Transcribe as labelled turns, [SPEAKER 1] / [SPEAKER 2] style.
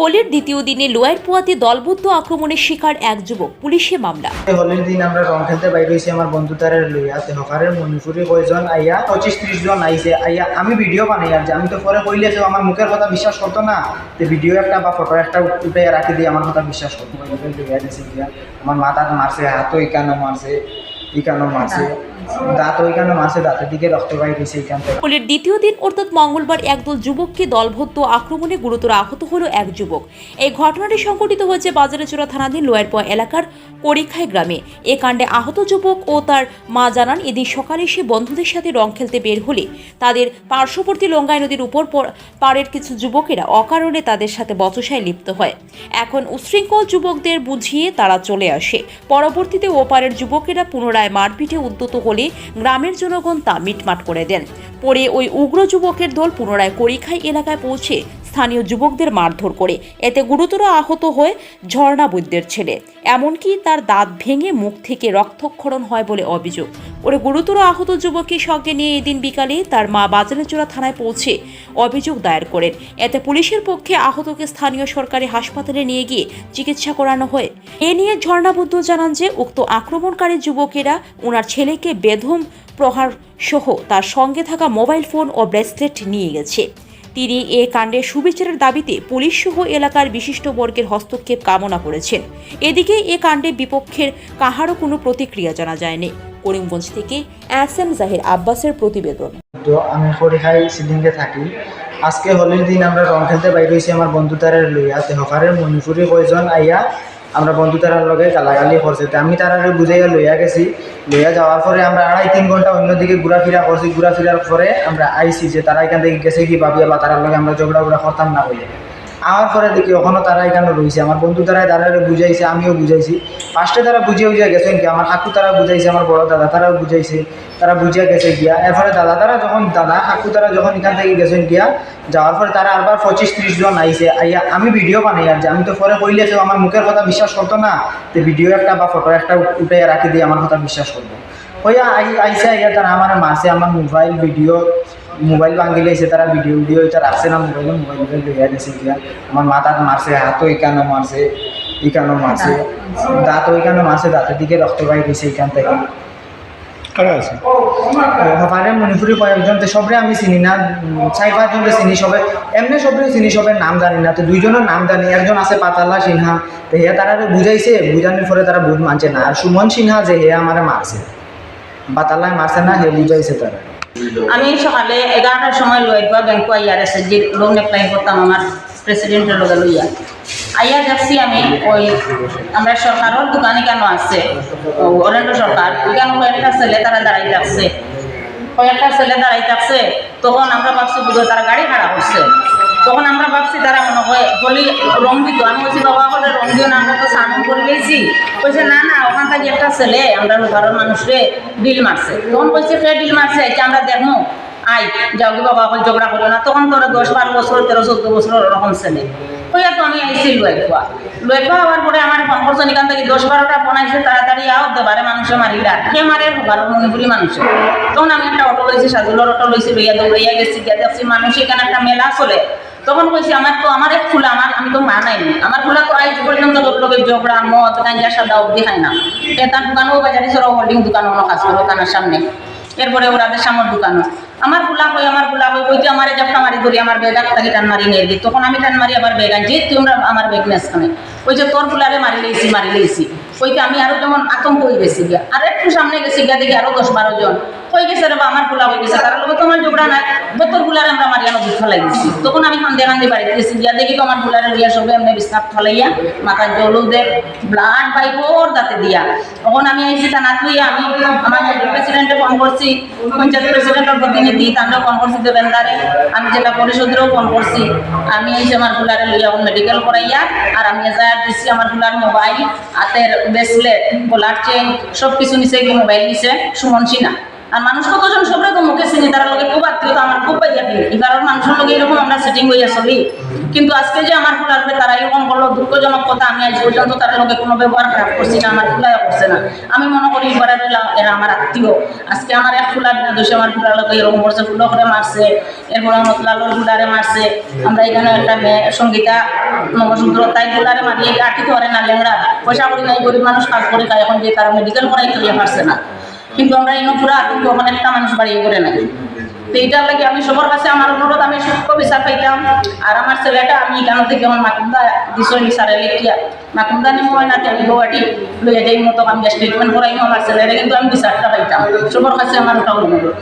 [SPEAKER 1] হোলির দ্বিতীয় দিনে লোয়ার পোয়াতে দলবদ্ধ আক্রমণের শিকার এক যুবক। পুলিশে মামলা।
[SPEAKER 2] হোলির দিন আমরা রং খেলতে বাইর হয়েছি আমার বন্ধু তারের লইয়া তে হকারের মণিপুরি কয়জন? আইয়া পঁচিশ ত্রিশ জন আইছে। আইয়া আমি ভিডিও বানাই আর যে আমি তো পরে কইলে যে আমার মুখের কথা বিশ্বাস করতো না। তো ভিডিও একটা বা ফটো একটা উঠে রাখি দিয়ে আমার কথা বিশ্বাস করতো। আমার মাথাত মারছে, হাতও ইকানো মারছে।
[SPEAKER 1] হোলির দ্বিতীয় দিন অর্থাৎ মঙ্গলবার একদল যুবককে দলবদ্ধ আক্রমণে গুরুতর আহত হলো এক যুবক। এই ঘটনাটি সংঘটিত হয়েছে বাজারেচোরা থানাধীন লোয়ারপোয়া এলাকার করিখাই গ্রামে। এ কাণ্ডে আহত যুবক ও তার মা জানান, এদিন সকালে সে বন্ধুদের সাথে রং খেলতে বের হলে তাদের পার্শ্ববর্তী লঙ্গাই নদীর উপর পর- পাড়ের কিছু যুবকেরা অকারণে তাদের সাথে বচসায় লিপ্ত হয়। এখন উশৃঙ্খল যুবকদের বুঝিয়ে তারা চলে আসে। পরবর্তীতে ওপারের যুবকেরা পুনরায় মারপিটে উদ্যত হলে গ্রামের জনগণ তা মিটমাট করে দেন। পরে ওই উগ্র যুবকের দল পুনরায় করিখাই এলাকায় পৌঁছে স্থানীয় যুবকদের মারধর করে। এতে গুরুতর আহত হয়ে ঝর্ণা বৈদ্যের ছেলে। এমনকি তার দাঁত ভেঙে মুখ থেকে রক্তক্ষরণ হয় বলে অভিযোগ। ওরে গুরুতর আহত যুবককে সঙ্গে নিয়ে এদিন বিকালে তার মা বাজারেচোরা থানায় পৌঁছে অভিযোগ দায়ের করেন। এতে পুলিশের পক্ষে আহতকে স্থানীয় সরকারি হাসপাতালে নিয়ে গিয়ে চিকিৎসা করানো হয়। এ নিয়ে ঝর্ণাবুদ্ধ জানান যে, উক্ত আক্রমণকারী যুবকেরা ওনার ছেলেকে বেধম প্রহার সহ তার সঙ্গে থাকা মোবাইল ফোন ও ব্রেসলেট নিয়ে গেছে। তিনি এ কাণ্ডে সুবিচারের দাবিতে পুলিশ সহ এলাকার বিশিষ্ট বর্গের হস্তক্ষেপ কামনা করেছেন। এদিকে এ কাণ্ডে বিপক্ষের কাহারও কোনো প্রতিক্রিয়া জানা যায়নি। করিমগঞ্জ থেকে এস এম জাহির আব্বাসের প্রতিবেদন।
[SPEAKER 2] আমি খড়িখাই সিলিংয়ে থাকি। আজকে হোলির দিন আমরা রং খেলতে বাইর হয়েছি আমার বন্ধু তারের লইয়া, তে হকারের মণিপুরি কয়জন আইয়া আমরা বন্ধু তারার লগে গালাগালি করছে। তো আমি তারারে বুঝাইয়া লইয়া গেছি। লইয়া যাওয়ার পরে আমরা আড়াই তিন ঘণ্টা অন্যদিকে ঘোরাফেরা করছি। ঘোরাফেরার পরে আমরা আইছি যে তারা এখান থেকে গেছে কি ভাবিয়া বা তারার লগে আমরা ঝগড়া উড়া করতাম না হইলে আমার পরে দেখি ওখানে তারা এখানে রয়েছে? আমার বন্ধু তারাই তারা বুঝাইছে, আমিও বুঝাইছি। ফার্স্টে তারা বুঝিয়ে বুঝিয়ে গেছেন কি, আমার কাকু তারা বুঝাইছে, আমার বড় দাদা তারাও বুঝাইছে, তারা বুঝিয়া গেছে গিয়া এরপরে দাদা তারা যখন, দাদা কাকু তারা যখন এখান থেকে গেছেন গিয়া যাওয়ার পরে তারা আবার পঁচিশ ত্রিশ জন আইছে। আইয়া আমি ভিডিও বানাই আর যে, আমি তো পরে কইলে যে আমার মুখের কথা বিশ্বাস করতো না তো ভিডিও একটা বা ফটো একটা উঠে রাখি দিয়ে আমার কথা বিশ্বাস করব। হইয়া আই, আইসে আইয়া তারা আমার মারছে, আমার মোবাইল ভিডিও মোবাইল ভাঙি লাইছে তারা ভিডিও ভিডিও এটা রাখছে না মোবাইলে মোবাইল মোবাইল লইয়া গেছে গিয়া। আমার মাথাত মারছে হাতও ইকানো মারছে ইকানো মারছে। দাঁত ওইখানে মারছে দাঁতের দিকে রক্ত বাইর হয়েছে এখান থেকে। হকারে মণিপুরি কয়েকজন তো সবরে আমি চিনি না চাই পাঁচজন চিনি সবে। এমনি সবরে চিনি সবের নাম জানি না তো দুইজনের নাম জানি। একজন আছে পাতালা সিনহা তো হে তারা বুঝাইছে বুঝানোর পরে তারা বুঝ মানছে না। আর সুমন সিনহা যে হে আমার মারছে। পাতালায় মারছে না হে বুঝাইছে তারা।
[SPEAKER 3] আমি সকালে এগারোটার সময় লইবা ব্যাংক আইয়ার এসে যে লোন অ্যাপ্লাই করতাম আমার প্রেসিডেন্টের লগে লইয়া। আইয়া যাচ্ছি আমি ওই আমরা সরকারের দোকানে কেন আছে? অরেন্দ্র সরকার। কেন কয়েকটা ছেলে তারা দাঁড়াই থাকছে। কয়েকটা ছেলে দাঁড়াই থাকছে, তখন আমরা ভাবছি বুঝো তারা গাড়ি ভাড়া করছে। তখন আমরা ভাবছি তারা মনে হয় বলি রং দিত আমি বলছি, বাবা বলে রং দিও না, আমরা তো স্নান করে গেছি বলছে, না না, ওখান থেকে একটা ছেলে, আমরা ঘরের মানুষরে বিল মারছে। তখন বলছে, কে বিল মারছে? এটা আমরা দেখব আই যাও বাবা বল ঝগড়া করো না। তখন তোরা দশ, বারো বছর, তেরো, চোদ্দ বছর ওরকম ছেলে। ওই তো আমি আইসি লুয়েপা লুয়েপা হওয়ার পরে আমার ফোন করছেন এখান থেকে দশ, বারোটা ফোন আইসে তাড়াতাড়ি আও, দেবারে মানুষে মারিলা। কে মারে? ভারত মণিপুরি মানুষ। তখন আমি একটা অটো লইছি, সাজুলোর অটো লইছি, লইয়া দৌড়াইয়া গেছি। গিয়া দেখছি মানুষ এখানে একটা মেলা চলে। তখন কইছি আমার তো, আমার এক ফুলা, আমার, আমি তো মা নাই আমার ফুলা তো আজ পর্যন্ত লোক ঝগড়া, মদ গাঞ্জা সাদা অব্দি খায় না। তার দোকানও বাজারে সরো হোল্ডিং দোকানও কাজ করো, দোকানের সামনে। এরপরে ওরাদের সামর দোকানও। আমার ফুলা কই আমার ফুলা কই কইতে আমার জাপটা মারি ধরি, আমার বেগ তাকে টান মারি নিয়ে দিই তখন আমি টান মারি আবার বেগ আনছি তোমরা আমার বেগ নেস খানে ওই যে তোর ফুলারে মারি লইছি মারি লইছি। কইতে আমি আরও যেমন আতঙ্ক হয়ে গেছি গিয়া। আর একটু সামনে গেছি গিয়া দেখি আরও দশ বারো জন। কই গেছে রে বা? আমার ফুলা হয়ে গেছে। তার লোক তোমার ঝগড়া নাই। বতর ফুলারে আমরা মারিয়ানো দুঃখ লাগিয়েছি তখন আমি কান্দে কান্দে বাড়িতে গেছি। গিয়া দেখি তো আমার ফুলারে দিয়া সবে এমনি বিছনাত ফলাইয়া মাথার জলু দে ব্লাড পাইব ওর দাঁতে দিয়া। তখন আমি আইসি তা না তুই আমি আমার প্রেসিডেন্টে ফোন করছি। পঞ্চায়েত প্রেসিডেন্টের প্রতিনিধি তান্ডও ফোন করছি, দেবেন্দারে। আমি জেলা পরিষদেরও ফোন করছি। আমি এসে আমার ফুলারে লইয়া মেডিকেল করাইয়া। আর আমি যা দিছি আমার ফুলার মোবাইল, হাতের ব্রেসলেট গলার চেন সব কিছু কি মোবাইল নিছে সুমন সিনা আর মানুষ কতজন সবরে তো মুখে চিনি, তারা লোকে খুব আত্মীয় আমার খুব পাইয়া ফেলি এবার মানুষের লোক এরকম আমরা সেটিং হইয়া চলি কিন্তু আজকে যে আমার ফুলার তারা এরকম করল দুঃখজনক কথা, আমি আজ পর্যন্ত তার লগে কোনো ব্যবহার খারাপ করছি না, আমার ফুলাইও করছে না। আমি মনে করি এবারে এরা আমার আত্মীয়। আজকে আমার এক ফুলা বিনা দোষে আমার ফুলার লোক এরকম করছে ফুলো করে মারছে, এরপরে আমার লালোর ফুলারে মারছে। আমরা এখানে একটা মেয়ে সঙ্গীতা নবসূত্র তাই ফুলারে মারিয়ে আটি ধরে না লেংরা পয়সা করি নাই, গরিব মানুষ কাজ করে খায়, এখন যে তারা মেডিকেল করাই তুলিয়ে পারছে না। কিন্তু আমরা এনে পুরা কিন্তু ওখানে একটা মানুষ বাড়ি করে নাই। তো এইটার লাগে আমি সবার কাছে আমার অনুরোধ, আমি সূক্ষ্ম বিচার পাইতাম। আর আমার ছেলেটা, আমি এখান থেকে আমার মাকুমদা দিশো বিচারে লেখিয়া মাকুমদা নিমো হয় না আমি গৌহাটি লইয়া যাই মতো আমি ট্রিটমেন্ট করাই আমার ছেলেরা। কিন্তু আমি বিচারটা পাইতাম। সবার কাছে আমার ওটা অনুরোধ।